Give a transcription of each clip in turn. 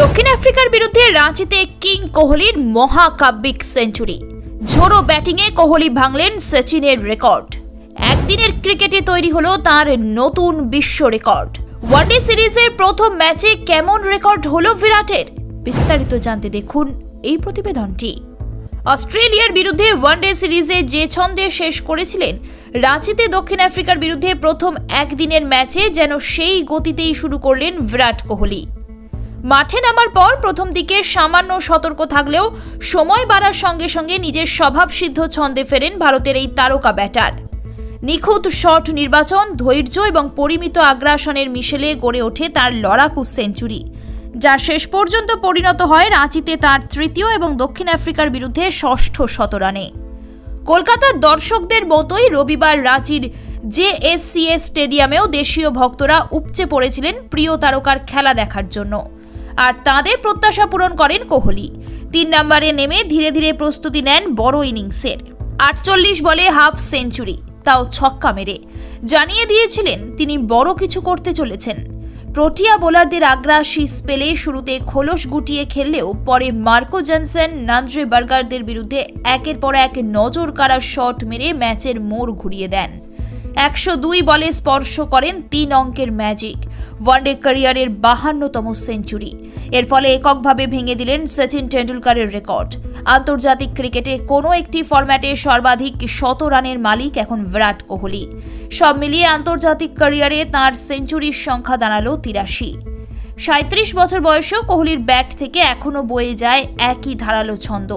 দক্ষিণ আফ্রিকার বিরুদ্ধে রাঁচিতে কিং কোহলির মহাকাব্যিক সেঞ্চুরি। ঝোড়ো ব্যাটিংয়ে কোহলি ভাঙলেন সচিনের রেকর্ড। একদিনের ক্রিকেটে তৈরি হলো তার নতুন বিশ্ব রেকর্ড। ওয়ানডে সিরিজের প্রথম ম্যাচে কেমন রেকর্ড হলো বিরাটের? বিস্তারিত জানতে দেখুন এই প্রতিবেদনটি। অস্ট্রেলিয়ার বিরুদ্ধে ওয়ানডে সিরিজে যে ছন্দে শেষ করেছিলেন, রাঁচিতে দক্ষিণ আফ্রিকার বিরুদ্ধে প্রথম একদিনের ম্যাচে যেন সেই গতিতেই শুরু করলেন বিরাট কোহলি। মাঠে নামার পর প্রথম দিকে সামান্য সতর্ক থাকলেও সময় বাড়ার সঙ্গে সঙ্গে নিজের স্বভাবসিদ্ধ ছন্দে ফেরেন ভারতের এই তারকা ব্যাটার। নিখুঁত শট নির্বাচন, ধৈর্য এবং পরিমিত আগ্রাসনের মিশেলে গড়ে ওঠে তার লড়াকু সেঞ্চুরি। যা শেষ পর্যন্ত পরিণত হয় রাঁচিতে তার তৃতীয় এবং দক্ষিণ আফ্রিকার বিরুদ্ধে ষষ্ঠ শতরানে। কলকাতার দর্শকদের মতোই রবিবার রাঁচির জেএসসিএস স্টেডিয়ামেও দেশীয় ভক্তরা উপচে পড়েছিলেন প্রিয় তারকার খেলা দেখার জন্য। আর তাদের প্রত্যাশা পূরণ করেন কোহলি। তিন নম্বরে নেমে ধীরে ধীরে প্রস্তুতি নেন বড় ইনিংসের। আটচল্লিশ বলে হাফ সেঞ্চুরি, তাও ছক্কা মেরে। জানিয়ে দিয়েছিলেন তিনি বড় কিছু করতে চলেছেন। প্রোটিয়া বোলারদের আগ্রাসী স্পেলে শুরুতে খোলস গুটিয়ে খেললেও পরে মার্কো জনসন, নান্দ্রে বার্গারদের বিরুদ্ধে একের পর এক নজর কাড়া শট মেরে ম্যাচের মোড় ঘুরিয়ে দেন। একশো দুই বলে স্পর্শ করেন তিন অঙ্কের ম্যাজিক। ওয়ানডে ক্যারিয়ারের বাহান্নতম সেঞ্চুরি। এর ফলে এককভাবে ভেঙে দিলেন সচিন টেন্ডুলকারের রেকর্ড। আন্তর্জাতিক ক্রিকেটে কোনো একটি ফরম্যাটে সর্বাধিক শত রানের মালিক এখন বিরাট কোহলি। সব মিলিয়ে আন্তর্জাতিক ক্যারিয়ারে তার সেঞ্চুরির সংখ্যা দাঁড়াল তিরাশি। সাঁত্রিশ বছর বয়সেও কোহলির ব্যাট থেকে এখনও বয়ে যায় একই ধারালো ছন্দ।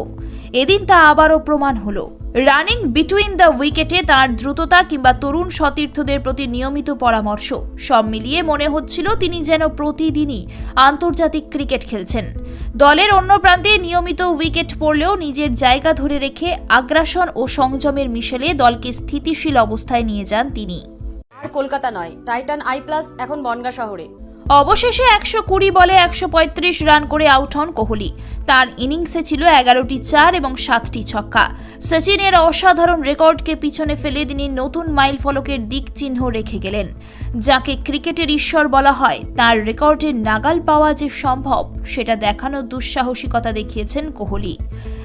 এদিন তা আবারও প্রমাণ হলো। রানিং বিটুইন দ্য উইকেটে তার দ্রুততা কিংবা তরুণ সতীর্থদের প্রতি নিয়মিত পরামর্শ। সব মিলিয়ে মনে হচ্ছিল তিনি যেন প্রতিদিনই আন্তর্জাতিক ক্রিকেট খেলছেন। দলের অন্য প্রান্তে নিয়মিত উইকেট পড়লেও নিজের জায়গা ধরে রেখে আগ্রাসন ও সংযমের মিশেলে দলকে স্থিতিশীল অবস্থায় নিয়ে যান তিনি। আর কলকাতা নয়, টাইটান আই প্লাস, এখন বনগা শহরে। অবশেষে একশো কুড়ি বলে একশো পঁয়ত্রিশ রান করে আউট হন কোহলি। তার ইনিংসে ছিল এগারোটি চার এবং সাতটি ছক্কা। সচিনের অসাধারণ রেকর্ডকে পিছনে ফেলে তিনি নতুন মাইল ফলকের দিক চিহ্ন রেখে গেলেন। যাকে ক্রিকেটের ঈশ্বর বলা হয়, তার রেকর্ডের নাগাল পাওয়া যে সম্ভব, সেটা দেখানোর দুঃসাহসিকতা দেখিয়েছেন কোহলি।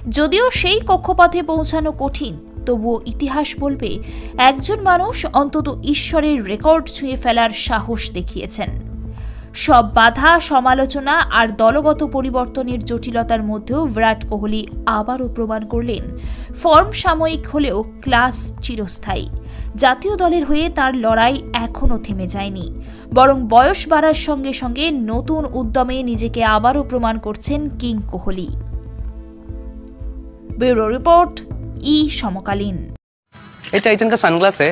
যদিও সেই কক্ষপথে পৌঁছানো কঠিন, তবুও ইতিহাস বলবে, একজন মানুষ অন্তত ঈশ্বরের রেকর্ড ছুঁয়ে ফেলার সাহস দেখিয়েছেন। সব বাধা সমালোচনা আর দলগত পরিবর্তনের জটিলতার মধ্যেও বিরাট কোহলি আবারও প্রমাণ করলেন ফর্ম সাময়িক হলেও ক্লাস চিরস্থায়ী জাতীয় দলের হয়ে তার লড়াই এখনও থেমে যায়নি বরং বয়স বাড়ার সঙ্গে সঙ্গে নতুন উদ্যমে নিজেকে আবারও প্রমাণ করছেন কিং কোহলি ব্যুরো রিপোর্ট ই সমকালীন ये टाइटन का सनग्लास है